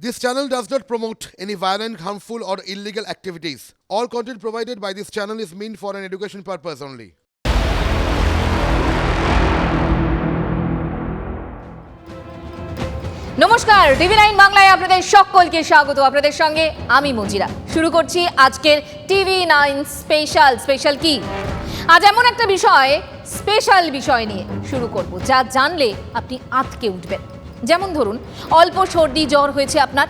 This channel does not promote any violent, harmful, or illegal activities. All content provided by this channel is meant for an education purpose only. নমস্কার TV nine বাংলায় আপনাদের সকলকে স্বাগত আপনাদের সঙ্গে আমি মজিরা শুরু করছি আজকের টিভি নাইন স্পেশাল স্পেশাল কি আজ এমন একটা বিষয় স্পেশাল বিষয় নিয়ে শুরু করব যা জানলে আপনি আটকে উঠবেন যেমন ধরুন, অল্প সর্দি, জ্বর হয়েছে আপনার।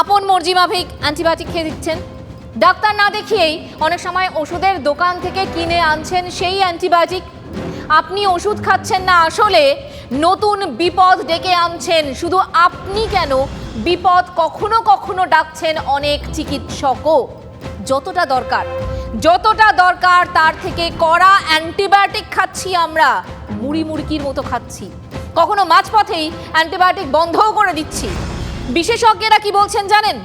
আপন মর্জি মাফিক অ্যান্টিবায়োটিক খেয়ে দিচ্ছেন। ডাক্তার না দেখিয়েই অনেক সময় ওষুধের দোকান থেকে কিনে আনছেন সেই অ্যান্টিবায়োটিক। আপনি ওষুধ খাচ্ছেন না, আসলে নতুন বিপদ ডেকে আনছেন। শুধু আপনি কেন বিপদ কখনো কখনো ডাকছেন অনেক চিকিৎসকও। যতটা দরকার যতটা দরকার তার থেকে কড়া অ্যান্টিবায়োটিক খাচ্ছি আমরা। মুড়ি মুড়কির মতো খাচ্ছি। কখনো মাঝপথেই অ্যান্টিবায়োটিক বন্ধও করে দিচ্ছি। বিশেষজ্ঞরা কি বলছেন জানেন?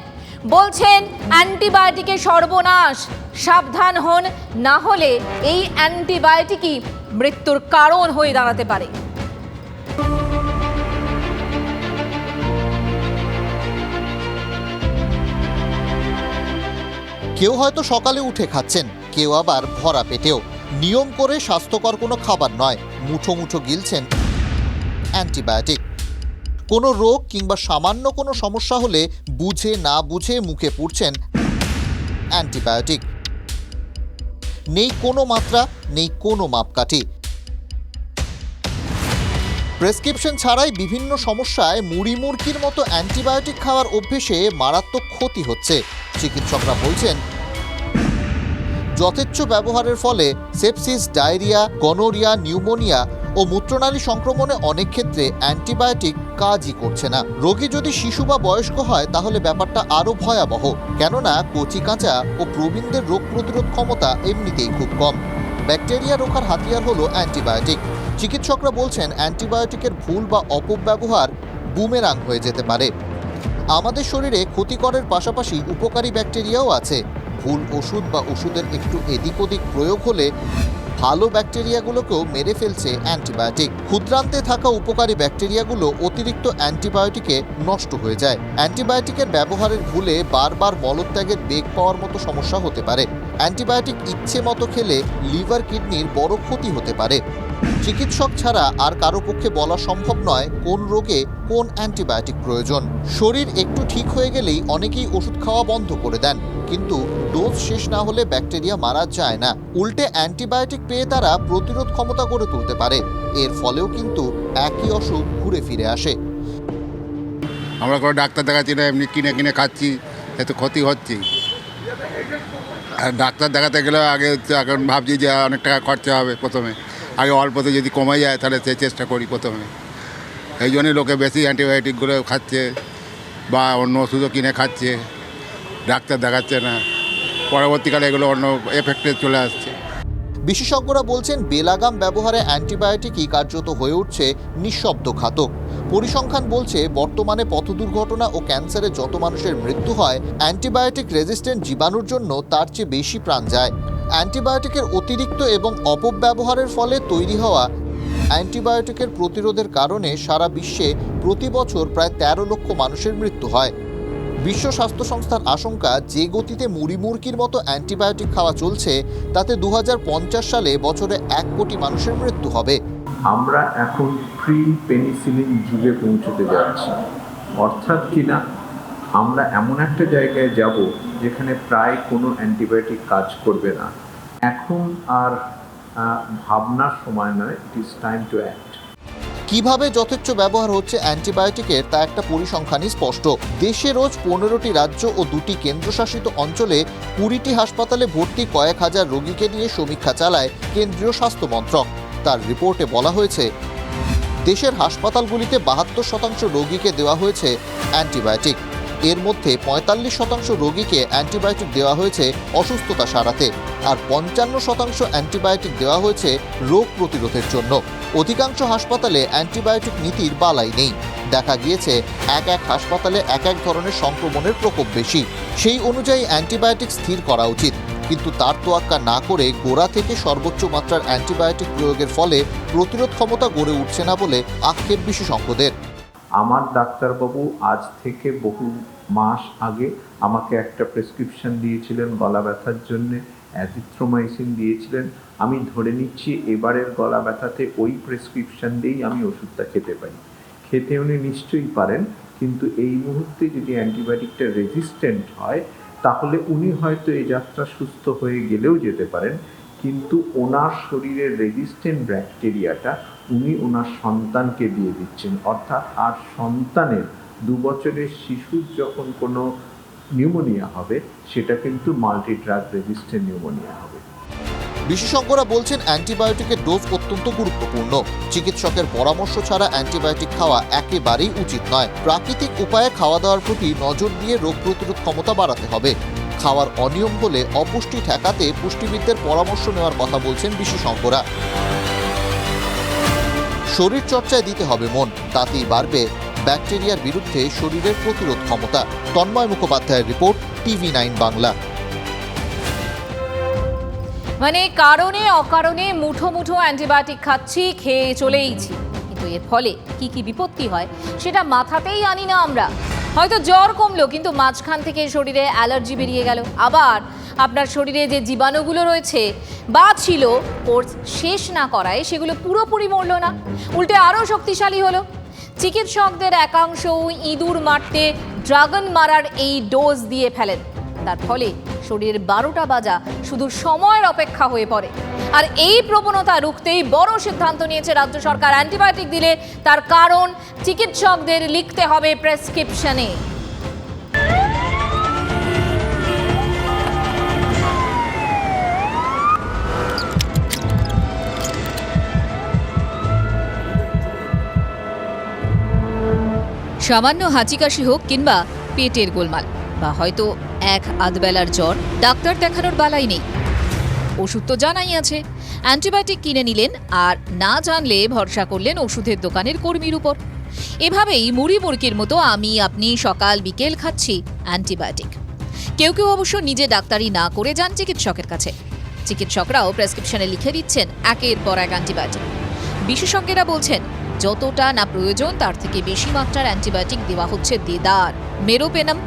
বলছেন অ্যান্টিবায়োটিকের সর্বনাশ, সাবধান হন, না হলে এই অ্যান্টিবায়োটিকই মৃত্যুর কারণ হয়ে দাঁড়াতে পারে। কেউ হয়তো সকালে উঠে খাচ্ছেন, কেউ আবার ভরা পেটেও। নিয়ম করে স্বাস্থ্যকর কোনো খাবার নয়, মুঠো মুঠো গিলছেন অ্যান্টিবায়োটিক। কোনো রোগ কিংবা সামান্য কোনো সমস্যা হলে বুঝে না বুঝে মুখে পুড়ছেন অ্যান্টিবায়োটিক। নেই কোনো মাত্রা, নেই কোনো মাপকাঠি। প্রেসক্রিপশন ছাড়াই বিভিন্ন সমস্যায় মুড়ি মুরগির মতো অ্যান্টিবায়োটিক খাওয়ার অভ্যেসে মারাত্মক ক্ষতি হচ্ছে, চিকিৎসকরা বলছেন। যথেচ্ছ ব্যবহারের ফলে সেপসিস, ডায়রিয়া, গনোরিয়া, নিউমোনিয়া ও মূত্রনালী সংক্রমণে অনেক ক্ষেত্রে অ্যান্টিবায়োটিক কাজই করছে না। রোগী যদি শিশু বা বয়স্ক হয়, তাহলে ব্যাপারটা আরও ভয়াবহ। কেননা, কচি কাঁচা ও প্রবীণদের রোগ প্রতিরোধ ক্ষমতা এমনিতেই খুব কম। ব্যাকটেরিয়া রোখার হাতিয়ার হলো অ্যান্টিবায়োটিক। চিকিৎসকরা বলছেন, অ্যান্টিবায়োটিকের ভুল বা অপব্যবহার বুমেরাং হয়ে যেতে পারে। আমাদের শরীরে ক্ষতিকরের পাশাপাশি উপকারী ব্যাকটেরিয়াও আছে। ভুল ওষুধ বা ওষুধের একটু এদিক ওদিক প্রয়োগ হলে ভালো ব্যাকটেরিয়াগুলোকেও মেরে ফেলছে অ্যান্টিবায়োটিক। ক্ষুদ্রান্তে থাকা উপকারী ব্যাকটেরিয়াগুলো অতিরিক্ত অ্যান্টিবায়োটিকে নষ্ট হয়ে যায়। অ্যান্টিবায়োটিকের ব্যবহারের ভুলে বারবার মলত্যাগের বেগ পাওয়ার মতো সমস্যা হতে পারে। অ্যান্টিবায়োটিক ইচ্ছে মতো খেলে লিভার কিডনির বড় ক্ষতি হতে পারে। চিকিৎসক ছাড়া আর কারও পক্ষে বলা সম্ভব নয় কোন রোগে কোন অ্যান্টিবায়োটিক প্রয়োজন। শরীর একটু ঠিক হয়ে গেলেই অনেকেই ওষুধ খাওয়া বন্ধ করে দেন। কিন্তু ডোজ শেষ না হলে ব্যাকটেরিয়া মারা যায় না। উল্টে অ্যান্টিবায়োটিক পেয়ে তারা প্রতিরোধ ক্ষমতা গড়ে তুলতে পারে। এর ফলেও কিন্তু একই অসুখ ঘুরে ফিরে আসে। আমরা কোনো ডাক্তার দেখাচ্ছি না, এমনি কিনে কিনে খাচ্ছি, এতে ক্ষতি হচ্ছে আর ডাক্তার দেখাতে গেলে আগে এখন ভাবছি যে অনেক টাকা খরচা হবে প্রথমে। আগে অল্পতে যদি কমে যায়, তাহলে সে চেষ্টা করি প্রথমে। এই জন্যই লোকে বেশি অ্যান্টিবায়োটিকগুলো খাচ্ছে, বা অন্য ওষুধও কিনে খাচ্ছে। ডাক্তার দেখাচ্ছে না। পরবর্তীকালে এগুলো অন্য এফেক্টে চলে আসছে। বিশেষজ্ঞরা বলছেন বেলাগাম ব্যবহারে অ্যান্টিবায়োটিকই কার্যত হয়ে উঠছে নিঃশব্দ ঘাতক। পরিসংখ্যান বলছে, বর্তমানে পথ দুর্ঘটনা ও ক্যান্সারে যত মানুষের মৃত্যু হয়, অ্যান্টিবায়োটিক রেজিস্ট্যান্ট জীবাণুর জন্য তার চেয়ে বেশি প্রাণ যায়। অ্যান্টিবায়োটিকের অতিরিক্ত এবং অপব্যবহারের ফলে তৈরি হওয়া অ্যান্টিবায়োটিকের প্রতিরোধের কারণে সারা বিশ্বে প্রতি বছর প্রায় তেরো লক্ষ মানুষের মৃত্যু হয়। বিশ্ব স্বাস্থ্য সংস্থার আশঙ্কা, যে গতিতে মুড়ি মুরগির মতো অ্যান্টিবায়োটিক খাওয়া চলছে, তাতে দু হাজার পঞ্চাশ সালে বছরে এক কোটি মানুষের মৃত্যু হবে। আমরা এখন প্রি পেনিসিলিন যুগে পৌঁছতে যাচ্ছি। অর্থাৎ কিনা আমরা এমন একটা জায়গায় যাব, যেখানে প্রায় কোনো অ্যান্টিবায়োটিক কাজ করবে না। এখন আর ভাবনার সময় নয় it is time to act কীভাবে যথেচ্ছ ব্যবহার হচ্ছে অ্যান্টিবায়োটিকের তা একটা পরিসংখ্যানই স্পষ্ট। দেশে রোজ পনেরোটি রাজ্য ও দুটি কেন্দ্রশাসিত অঞ্চলে কুড়িটি হাসপাতালে ভর্তি কয়েক হাজার রোগীকে নিয়ে সমীক্ষা চালায় কেন্দ্রীয় স্বাস্থ্য মন্ত্রক। তার রিপোর্টে বলা হয়েছে, দেশের হাসপাতালগুলিতে বাহাত্তর শতাংশ রোগীকে দেওয়া হয়েছে অ্যান্টিবায়োটিক। এর মধ্যে পঁয়তাল্লিশ শতাংশ রোগীকে অ্যান্টিবায়োটিক দেওয়া হয়েছে অসুস্থতা সারাতে, আর পঞ্চান্ন শতাংশ অ্যান্টিবায়োটিক দেওয়া হয়েছে রোগ প্রতিরোধের জন্য। অধিকাংশ হাসপাতালে অ্যান্টিবায়োটিক নীতির বালাই নেই। দেখা গিয়েছে, এক এক হাসপাতালে এক এক ধরনের সংক্রমণের প্রকোপ বেশি। সেই অনুযায়ী অ্যান্টিবায়োটিক স্থির করা উচিত। কিন্তু তার তোয়াক্কা না করে গোড়া থেকে সর্বোচ্চ মাত্রার অ্যান্টিবায়োটিক প্রয়োগের ফলে প্রতিরোধ ক্ষমতা গড়ে উঠছে না বলে আক্ষেপ বিশেষজ্ঞদের। আমার ডাক্তারবাবু আজ থেকে বহু মাস আগে আমাকে একটা প্রেসক্রিপশন দিয়েছিলেন গলা ব্যথার জন্য। অ্যাজিথ্রোমাইসিন দিয়েছিলেন। আমি ধরে নিচ্ছি এবারের গলা ব্যথাতে ওই প্রেসক্রিপশন দিয়েই আমি ওষুধটা খেতে পারি খেতে উনি নিশ্চয়ই পারেন, কিন্তু এই মুহূর্তে যদি অ্যান্টিবায়োটিকটা রেজিস্ট্যান্ট হয়, তাহলে উনি হয়তো এই যাত্রা সুস্থ হয়ে গেলেও যেতে পারেন। কিন্তু ওনার শরীরের রেজিস্ট্যান্ট ব্যাকটেরিয়াটা উনি ওনার সন্তানকে দিয়ে দিচ্ছেন। অর্থাৎ আর সন্তানের দু বছরের শিশুর যখন কোনো নিউমোনিয়া হবে, সেটা কিন্তু মাল্টি ড্রাগ রেজিস্ট্যান্ট নিউমোনিয়া হবে। বিশেষজ্ঞরা বলছেন অ্যান্টিবায়োটিকের ডোজ অত্যন্ত গুরুত্বপূর্ণ। চিকিৎসকের পরামর্শ ছাড়া অ্যান্টিবায়োটিক খাওয়া একেবারেই উচিত নয়। প্রাকৃতিক উপায়ে খাওয়া দাওয়ার প্রতি নজর দিয়ে রোগ প্রতিরোধ ক্ষমতা বাড়াতে হবে। খাওয়ার অনিয়ম হলে অপুষ্টি ঠেকাতে পুষ্টিবিদদের পরামর্শ নেওয়ার কথা বলছেন বিশেষজ্ঞরা। শরীর চর্চায় দিতে হবে মন, তাতেই বাড়বে ব্যাকটেরিয়ার বিরুদ্ধে শরীরের প্রতিরোধ ক্ষমতা। তন্ময় মুখোপাধ্যায়ের রিপোর্ট, টিভি নাইন বাংলা। মানে কারণে অকারণে মুঠো মুঠো অ্যান্টিবায়োটিক খাচ্ছি, খেয়ে চলেইছি। কিন্তু এর ফলে কি কি বিপত্তি হয়, সেটা মাথাতেই আনি না আমরা। হয়তো জ্বর কমলো, কিন্তু মাঝখান থেকে শরীরে অ্যালার্জি বেরিয়ে গেল। আবার আপনার শরীরে যে জীবাণুগুলো রয়েছে, বা ছিল কোর্স শেষ না করায় সেগুলো পুরোপুরি মরলো না। উল্টে আরও শক্তিশালী হলো। চিকিৎসকদের একাংশ ইঁদুর মারতে ড্রাগন মারার এই ডোজ দিয়ে ফেলেন। তার ফলে শরীরের বারোটা বাজা, শুধু সময়ের অপেক্ষা হয়ে পড়ে। আর এই প্রবণতা রুখতেই বড় সিদ্ধান্ত নিয়েছে রাজ্য সরকার। অ্যান্টিবায়োটিক দিলে তার কারণ চিকিৎসকদের লিখতে হবে প্রেসক্রিপশনে। সামান্য হাঁচি কাশি হোক কিংবা পেটের গোলমাল, বা হয়তো এক আধবেলার জ্বর, ডাক্তার দেখানোর বালাই নেই। ওষুধ তো জানাই আছে। অ্যান্টিবায়োটিক কিনে নিলেন আর না জানলে ভরসা করলেন ওষুধের দোকানের কর্মীর উপর। এভাবেই মুড়ি মুরকির মতো আমি, আপনি সকাল বিকেল খাচ্ছি অ্যান্টিবায়োটিক। কেউ কেউ অবশ্য নিজে ডাক্তারি না করে যান চিকিৎসকের কাছে। চিকিৎসকরাও প্রেসক্রিপশনে লিখে দিচ্ছেন একের পর এক অ্যান্টিবায়োটিক। বিশেষজ্ঞরা বলছেন যতটা না প্রয়োজন তার থেকে বেশি মাত্রার অ্যান্টিবায়োটিক দেওয়া হচ্ছে দেদার। মেরোপেনাম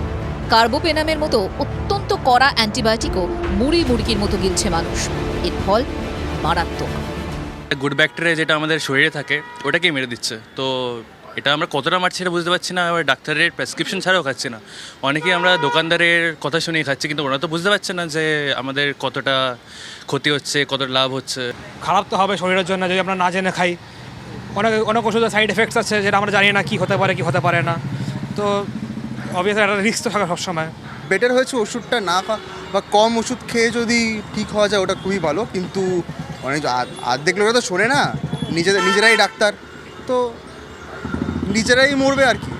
কার্বোপেনামের মতো অত্যন্ত কড়া অ্যান্টিবায়োটিকও মুড়ি মুরগির মতো গিলছে মানুষ। এর ফল মারাত্মক। গুড ব্যাকটেরিয়া যেটা আমাদের শরীরে থাকে ওটাকেই মেরে দিচ্ছে। তো এটা আমরা কতটা মারছি এটা বুঝতে পারছি না আবার ডাক্তারের প্রেসক্রিপশন ছাড়াও খাচ্ছি না। অনেকেই আমরা দোকানদারের কথা শুনেই খাচ্ছি কিন্তু ওরা তো বুঝতে পারছে না যে আমাদের কতটা ক্ষতি হচ্ছে কতটা লাভ হচ্ছে। খারাপ তো হবে শরীরের জন্য যদি আমরা না জেনে খাই। অনেক অনেক ওষুধের সাইড এফেক্টস আছে যেটা আমরা জানি না কি হতে পারে কি হতে পারে না। তো অবভিয়াসলি একটা রিস্ক তো থাকে সবসময়। বেটার হয়েছে ওষুধটা না বা কম ওষুধ খেয়ে যদি ঠিক হওয়া যায় ওটা খুবই ভালো। কিন্তু অনেক আ- অর্ধেক লোকেরা তো শোনে না নিজেদের নিজেরাই ডাক্তার। তো নিজেরাই মরবে আর কি।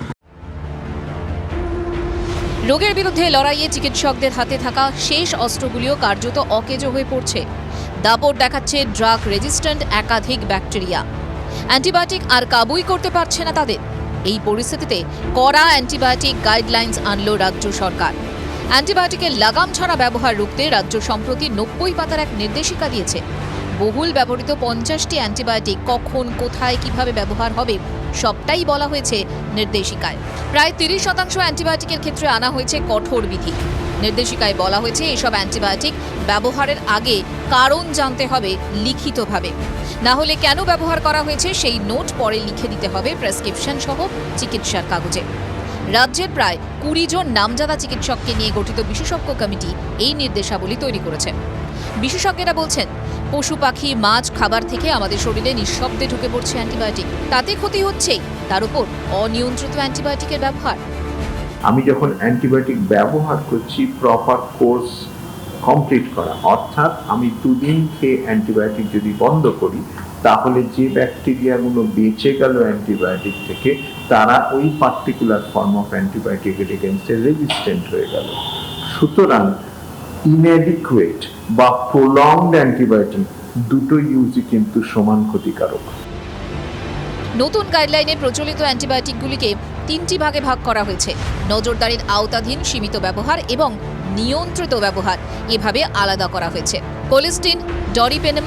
রোগের বিরুদ্ধে লড়াইয়ে চিকিৎসকদের হাতে থাকা শেষ অস্ত্রগুলিও কার্যত অকেজো হয়ে পড়ছে। দাপট দেখাচ্ছে ড্রাগ রেজিস্ট্যান্ট একাধিক ব্যাকটেরিয়া। অ্যান্টিবায়োটিক আর কাবুই করতে পারছে না তাদের। এই পরিস্থিতিতে কড়া অ্যান্টিবায়োটিক গাইডলাইন্স আনল রাজ্য সরকার। অ্যান্টিবায়োটিকের লাগাম ছাড়া ব্যবহার রুখতে রাজ্য সম্প্রতি নব্বই পাতার এক নির্দেশিকা দিয়েছে। বহুল ব্যবহৃত পঞ্চাশটি অ্যান্টিবায়োটিক কখন, কোথায়, কীভাবে ব্যবহার হবে, সবটাই বলা হয়েছে নির্দেশিকায়। প্রায় তিরিশ শতাংশ অ্যান্টিবায়োটিকের ক্ষেত্রে আনা হয়েছে কঠোর বিধি। নির্দেশিকায় বলা হয়েছে এসব অ্যান্টিবায়োটিক ব্যবহারের আগে কারণ জানতে হবে লিখিতভাবে। না হলে কেন ব্যবহার করা হয়েছে সেই নোট পরে লিখে দিতে হবে প্রেসক্রিপশন সহ চিকিৎসার কাগজে। রাজ্যের প্রায় কুড়ি জন নামজাদা চিকিৎসককে নিয়ে গঠিত বিশেষজ্ঞ কমিটি এই নির্দেশাবলী তৈরি করেছে। বিশেষজ্ঞরা বলছেন, পশু পাখি, মাছ, খাবার থেকে আমাদের শরীরে নিঃশব্দে ঢুকে পড়ছে অ্যান্টিবায়োটিক। তাতে ক্ষতি হচ্ছেই। তার উপর অনিয়ন্ত্রিত অ্যান্টিবায়োটিকের ব্যবহার। আমি যখন অ্যান্টিবায়োটিক ব্যবহার করছি প্রপার কোর্স কমপ্লিট করা। অর্থাৎ আমি দুদিন খেয়ে অ্যান্টিবায়োটিক যদি বন্ধ করি, তাহলে যে ব্যাকটেরিয়াগুলো বেঁচে গেল অ্যান্টিবায়োটিক থেকে, তারা ওই পার্টিকুলার ফর্ম অফ অ্যান্টিবায়োটিকের এগেনস্টে রেজিস্ট্যান্ট হয়ে গেল। সুতরাং ইনএডিকুয়েট বা প্রলংড অ্যান্টিবায়োটিক দুটো ইউজই কিন্তু সমান ক্ষতিকারক। নতুন গাইডলাইনে প্রচলিত অ্যান্টিবায়োটিকগুলিকে তিনটি ভাগে ভাগ করা হয়েছে। নজরদারির আওতাধীন সীমিত ব্যবহার এবং নিয়ন্ত্রিত ব্যবহার এভাবে আলাদা করা হয়েছে। কোলিস্টিন, ডরিপেনম,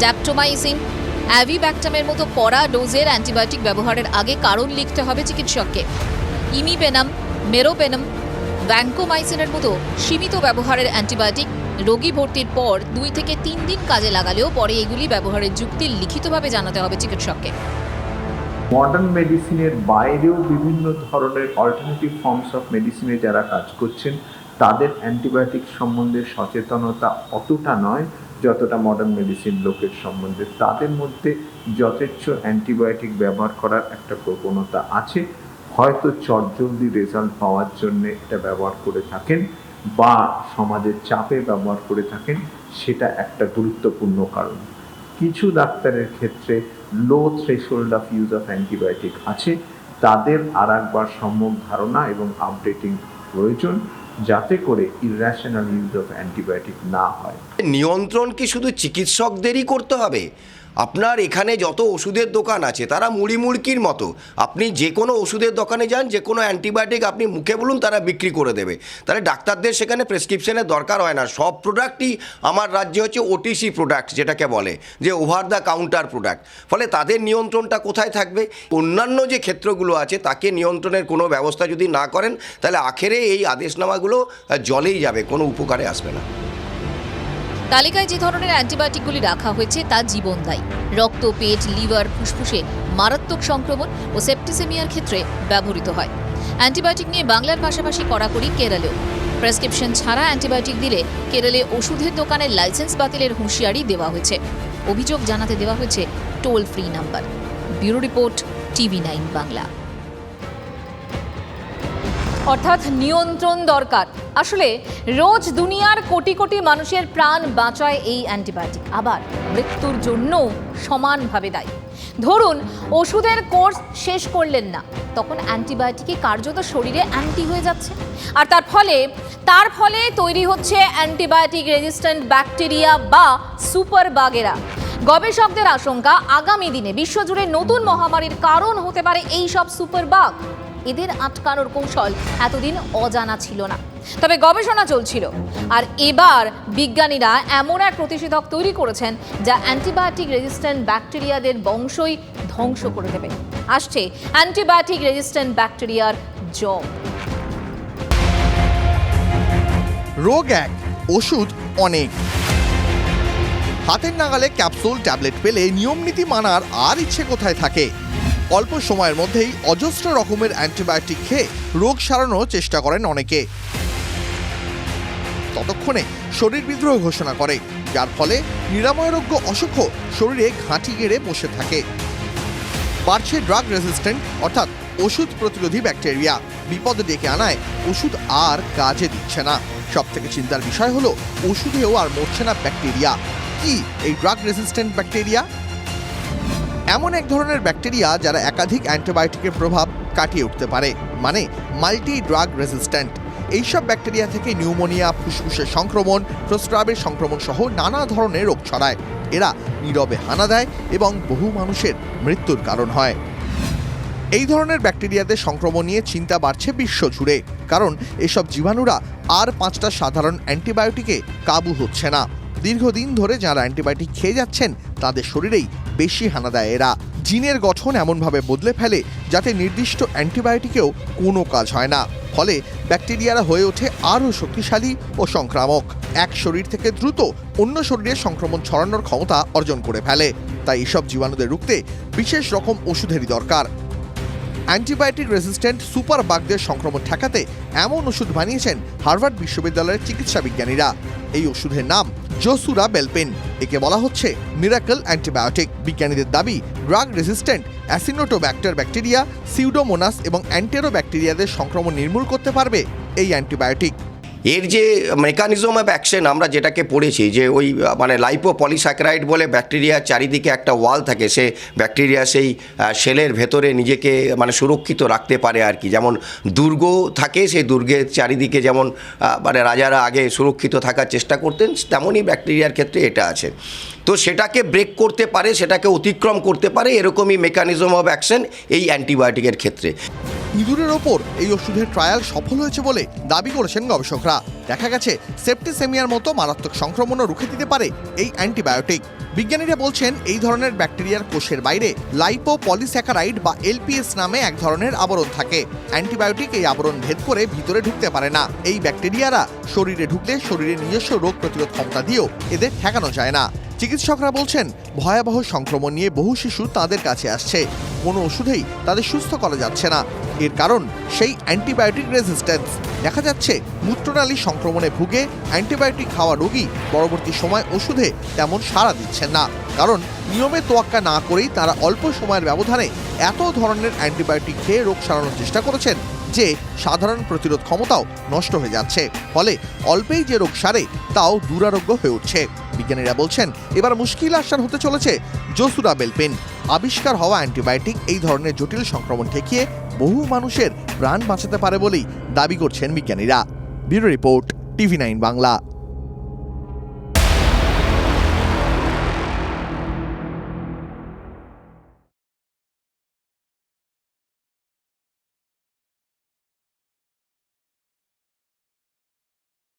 ড্যাপটোমাইসিন, অ্যাভিব্যাকটামের মতো কড়া ডোজের অ্যান্টিবায়োটিক ব্যবহারের আগে কারণ লিখতে হবে চিকিৎসককে। ইমিপেনাম, মেরোপেনাম, ভ্যাঙ্কোমাইসিনের মতো সীমিত ব্যবহারের অ্যান্টিবায়োটিক রোগী ভর্তির পর দুই থেকে তিন দিন কাজে লাগালেও পরে এগুলি ব্যবহারের যুক্তি লিখিতভাবে জানাতে হবে চিকিৎসককে। মডার্ন মেডিসিনের বাইরেও বিভিন্ন ধরনের অল্টারনেটিভ ফর্মস অফ মেডিসিনে যারা কাজ করছেন, তাদের অ্যান্টিবায়োটিক সম্বন্ধে সচেতনতা অতটা নয় যতটা মডার্ন মেডিসিন লোকের সম্বন্ধে। তাদের মধ্যে যথেচ্ছ অ্যান্টিবায়োটিক ব্যবহার করার একটা প্রবণতা আছে। হয়তো চটজলদি রেজাল্ট পাওয়ার জন্য এটা ব্যবহার করে থাকেন বা সমাজের চাপে ব্যবহার করে থাকেন, সেটা একটা গুরুত্বপূর্ণ কারণ। কিছু ডাক্তারের ক্ষেত্রে low threshold of use of antibiotic আছে। তাদের আর একবার সম্যক ধারণা এবং আপডেটিং প্রয়োজন, যাতে করে ইরেশনাল ইউজ অফ অ্যান্টিবায়োটিক না হয়। নিয়ন্ত্রণ কি শুধু চিকিৎসকদেরই করতে হবে? আপনার এখানে যত ওষুধের দোকান আছে, তারা মুড়ি মুড়কির মতো। আপনি যে কোনো ওষুধের দোকানে যান, যে কোনো অ্যান্টিবায়োটিক আপনি মুখে বলুন, তারা বিক্রি করে দেবে। তাহলে ডাক্তারদের সেখানে প্রেসক্রিপশনের দরকার হয় না। সব প্রোডাক্টই আমার রাজ্যে হচ্ছে ওটিসি প্রোডাক্ট যেটাকে বলে, যে ওভার দ্য কাউন্টার প্রোডাক্ট ফলে তাদের নিয়ন্ত্রণটা কোথায় থাকবে? অন্যান্য যে ক্ষেত্রগুলো আছে, তাকে নিয়ন্ত্রণের কোনো ব্যবস্থা যদি না করেন, তাহলে আখেরে এই আদেশনামাগুলো জলেই যাবে, কোনো উপকারে আসবে না। তালিকায় যে ধরনের অ্যান্টিবায়োটিকগুলি রাখা হয়েছে তা জীবনদায়ী রক্ত, পেট, লিভার, ফুসফুসে মারাত্মক সংক্রমণ ও সেপ্টিসেমিয়ার ক্ষেত্রে ব্যবহৃত হয়। অ্যান্টিবায়োটিক নিয়ে বাংলার পাশাপাশি কড়াকড়ি কেরালেও। প্রেসক্রিপশন ছাড়া অ্যান্টিবায়োটিক দিলে কেরালে ওষুধের দোকানের লাইসেন্স বাতিলের হুঁশিয়ারি দেওয়া হয়েছে। অভিযোগ জানাতে দেওয়া হয়েছে, toll free number. Bureau report, TV nine Bangla. অর্থাৎ নিয়ন্ত্রণ দরকার। আসলে রোজ দুনিয়ার কোটি কোটি মানুষের প্রাণ বাঁচায় এই অ্যান্টিবায়োটিক। আবার মৃত্যুর জন্য সমানভাবে দায়ী। ধরুন, ওষুধের কোর্স শেষ করলেন না, তখন অ্যান্টিবায়োটিকে কার্যত শরীরে অ্যান্টি হয়ে যাচ্ছে। আর তার ফলে তার ফলে তৈরি হচ্ছে অ্যান্টিবায়োটিক রেজিস্ট্যান্ট ব্যাকটেরিয়া বা সুপার বাগেরা গবেষকদের আশঙ্কা, আগামী দিনে বিশ্বজুড়ে নতুন মহামারীর কারণ হতে পারে এই সব সুপার বাগ এদের আটকানোর কৌশল এতদিন অজানা ছিল না। তবে গবেষণা চলছিল। আর এবার বিজ্ঞানীরা এমন এক প্রতিষেধক তৈরি করেছেন যা অ্যান্টিবায়োটিক রেজিস্ট্যান্ট ব্যাকটেরিয়াদের বংশই ধ্বংস করে দেবে। আসছে অ্যান্টিবায়োটিক রেজিস্ট্যান্ট ব্যাকটেরিয়ার জব রোগ এক, ওষুধ অনেক। হাতের নাগালে ক্যাপসুল, ট্যাবলেট পেলে নিয়মনীতি মানার আর ইচ্ছে কোথায় থাকে? অল্প সময়ের মধ্যেই অজস্র রকমের অ্যান্টিবায়োটিক খেয়ে রোগ সারানোর চেষ্টা করেন অনেকে। ততক্ষণে শরীর বিদ্রোহ ঘোষণা করে, যার ফলে নিরাময়যোগ্য অসুখও শরীরে ঘাঁটি গেড়ে বসে থাকে। বাড়ছে ড্রাগ রেজিস্ট্যান্ট অর্থাৎ ওষুধ প্রতিরোধী ব্যাকটেরিয়া। বিপদ ডেকে আনায় ওষুধ আর কাজে দিচ্ছে না। সব থেকে চিন্তার বিষয় হলো, ওষুধেও আর মরছে না ব্যাকটেরিয়া। কি এই ড্রাগ রেজিস্ট্যান্ট ব্যাকটেরিয়া? এমন এক ধরনের ব্যাকটেরিয়া যারা একাধিক অ্যান্টিবায়োটিকের প্রভাব কাটিয়ে উঠতে পারে মানে মাল্টি ড্রাগ রেজিস্ট্যান্ট এইসব ব্যাকটেরিয়া থেকে নিউমোনিয়া, ফুসফুসের সংক্রমণ, প্রস্রাবের সংক্রমণ সহ নানা ধরনের রোগ ছড়ায়। এরা নীরবে হানা দেয় এবং বহু মানুষের মৃত্যুর কারণ হয়। এই ধরনের ব্যাকটেরিয়াদের সংক্রমণ নিয়ে চিন্তা বাড়ছে বিশ্ব জুড়ে, কারণ এসব জীবাণুরা আর পাঁচটা সাধারণ অ্যান্টিবায়োটিকে কাবু হচ্ছে না। দীর্ঘদিন ধরে যারা অ্যান্টিবায়োটিক খেয়ে যাচ্ছেন, তাদের শরীরেই বেশি হানা দেয় এরা। জিনের গঠন এমনভাবে বদলে ফেলে যাতে নির্দিষ্ট অ্যান্টিবায়োটিকেও কোনো কাজ হয় না। ফলে ব্যাকটেরিয়ারা হয়ে ওঠে আরও শক্তিশালী ও সংক্রামক। এক শরীর থেকে দ্রুত অন্য শরীরে সংক্রমণ ছড়ানোর ক্ষমতা অর্জন করে ফেলে। তাই এসব জীবাণুদের রুখতে বিশেষ রকম ওষুধেরই দরকার। অ্যান্টিবায়োটিক রেসিস্ট্যান্ট সুপার বাগদের সংক্রমণ ঠেকাতে এমন ওষুধ বানিয়েছেন হার্ভার্ড বিশ্ববিদ্যালয়ের চিকিৎসা বিজ্ঞানীরা। এই ওষুধের নাম জোসুরা বেলপেন। একে বলা হচ্ছে মিরাকল অ্যান্টিবায়োটিক। বিজ্ঞানীদের দাবি, drug resistant acinetobacter bacteria, pseudomonas এবং অ্যান্টেরোব্যাকটেরিয়াদের সংক্রমণ নির্মূল করতে পারবে এই অ্যান্টিবায়োটিক। এর যে মেকানিজম অফ অ্যাকশন আমরা যেটাকে পড়েছি, যে ওই মানে লাইপো পলিস্যাকারাইড বলে ব্যাকটেরিয়ার চারিদিকে একটা ওয়াল থাকে, সে ব্যাকটেরিয়া সেই সেলের ভেতরে নিজেকে মানে সুরক্ষিত রাখতে পারে আর কি। যেমন দুর্গ থাকে, সেই দুর্গের চারিদিকে যেমন মানে রাজারা আগে সুরক্ষিত থাকার চেষ্টা করতেন, তেমনই ব্যাকটেরিয়ার ক্ষেত্রে এটা আছে। তো সেটাকে ব্রেক করতে পারে, সেটাকে অতিক্রম করতে পারে, এরকমই মেকানিজম অফ অ্যাকশন এই অ্যান্টিবায়োটিকের ক্ষেত্রে। ইঁদুরের ওপর এই ওষুধের ট্রায়াল সফল হয়েছে বলে দাবি করেছেন গবেষকরা। দেখা গেছে সেপ্টিসেমিয়ার মতো মারাত্মক সংক্রমণও রুখে দিতে পারে এই অ্যান্টিবায়োটিক। বিজ্ঞানীরা বলছেন, এই ধরনের ব্যাকটেরিয়ার কোষের বাইরে লাইপো পলিস্যাকারাইড বা এলপিএস নামে এক ধরনের আবরণ থাকে। অ্যান্টিবায়োটিক এই আবরণ ভেদ করে ভিতরে ঢুকতে পারে না। এই ব্যাকটেরিয়ারা শরীরে ঢুকলে শরীরে নিজস্ব রোগ প্রতিরোধ ক্ষমতা দিয়েও এদের ঠেকানো যায় না। চিকিৎসকরা বলছেন, ভয়াবহ সংক্রমণ নিয়ে বহু শিশু তাদের কাছে আসছে। কোনো ওষুধেই তাদের সুস্থ করা যাচ্ছে না। এর কারণ সেই অ্যান্টিবায়োটিক রেজিস্ট্যান্স। দেখা যাচ্ছে, মূত্রনালী সংক্রমণে ভুগে অ্যান্টিবায়োটিক খাওয়া রোগী পরবর্তী সময় ওষুধে তেমন সাড়া দিচ্ছেন না। কারণ নিয়মে তোয়াক্কা না করেই তারা অল্প সময়ের ব্যবধানে এত ধরনের অ্যান্টিবায়োটিক খেয়ে রোগ সারানোর চেষ্টা করেছেন। যে সাধারণ প্রতিরোধ ক্ষমতাও নষ্ট হয়ে যাচ্ছে। ফলে অল্পেই যে রোগ সারে, তাও দুরারোগ্য হয়ে উঠছে। বিজ্ঞানীরা বলছেন, এবার মুশকিল আসার হতে চলেছে জসুরা বেলপেন। আবিষ্কার হওয়া অ্যান্টিবায়োটিক এই ধরনের জটিল সংক্রমণ ঠেকিয়ে বহু মানুষের প্রাণ বাঁচাতে পারে বলেই দাবি করছেন বিজ্ঞানীরা। Bureau report, TV nine Bangla.